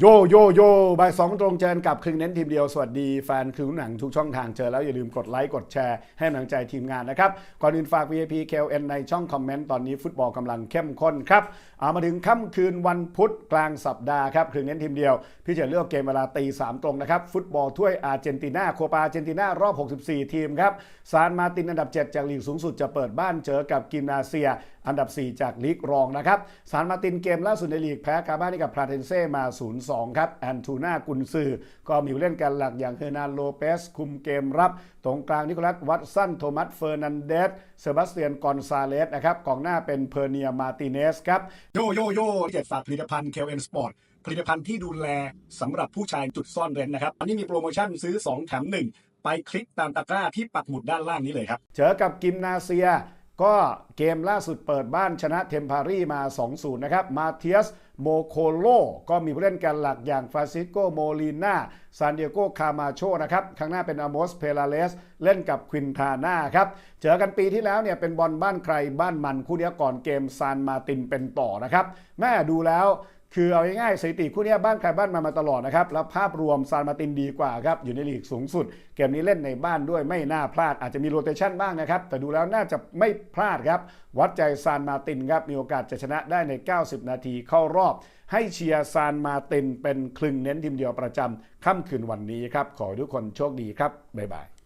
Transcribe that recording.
โยโยโยบ่ายสองตรงเจอกับครึ่งเน้นทีมเดียว สวัสดีแฟนครึ่งหนังทุกช่องทางเจอแล้วอย่าลืมกดไลค์กดแชร์ให้กำลังใจทีมงานนะครับ ก่อนอื่นฝาก VIP KLN ในช่องคอมเมนต์ตอนนี้ฟุตบอลกำลังเข้มข้นครับเอามาถึงค่ำคืนวันพุธกลางสัปดาห์ครับครึ่งเน้นทีมเดียว พี่จะเลือกเกมเวลาตีสามตรงนะครับ ฟุตบอลถ้วยอาร์เจนตินาโคปาอาร์เจนตินารอบ 64 ทีมครับซานมาตินอันดับ 7 จากลีกสูงสุดจะเปิดบ้านเจอกับกิมนาเซียอันดับ 4 จากลีกรองนะครับซานมาตินเกมล่าสุดในลีกแพ้กาบ้านให้กับพราเทนเซ่มา0-2ครับแอนทูน่ากุนซือ ก็มีผู้เล่นกันหลักอย่างเฮอร์นานโลเปสคุมเกมรับ ตรงกลางนิโคลัสวัตสันโทมัสเฟอร์นันเดสเซบาสเตียนกอนซาเลสนะครับกองหน้าเป็นเพอร์เนียมาติเนสครับโยโยโย่เจ็ดฝากผลิตภัณฑ์ KLN Sport ผลิตภัณฑ์ที่ดูแลสำหรับผู้ชายจุดซ่อนเร้นนะครับอันนี้มีโปรโมชั่นซื้อ 2 แถม 1 ไปคลิกตามตะกร้าที่ปักหมุดด้านล่างนี้เลยครับ เจอกับกิมนาเซีย ก็เกมล่าสุดเปิดบ้านชนะเทมพารีมา 2-0 นะครับ มาเทียสโมโคโลก็มีผู้เล่นกันหลักอย่างฟรานซิสโกโมลีนาซานเดียโกคามาโชนะครับข้างหน้าเป็นอโมสเพลาเลส เล่นกับควินทาน่าครับ เจอกันปีที่แล้วเนี่ยเป็นบอลบ้านใครบ้านมันคู่นี้ก่อนเกมซานมาตินเป็นต่อนะครับแม่ดูแล้ว คือเอาง่ายๆสถิติคู่นี้บ้านใครบ้านมันมาตลอดนะครับ แล้วภาพรวมซานมาตินดีกว่าครับ อยู่ในลีกสูงสุด เกมนี้เล่นในบ้านด้วยไม่น่าพลาดอาจจะมีโรเตชันบ้างนะครับ แต่ดูแล้วน่าจะไม่พลาดครับ วัดใจซานมาตินครับ มีโอกาสจะชนะได้ใน 90 นาทีเข้ารอบ ให้เชียร์ซานมาตินเป็นคลึงเน้นทีมเดียวประจำค่ำคืนวันนี้ครับขอทุกคนโชคดีครับบ๊ายบาย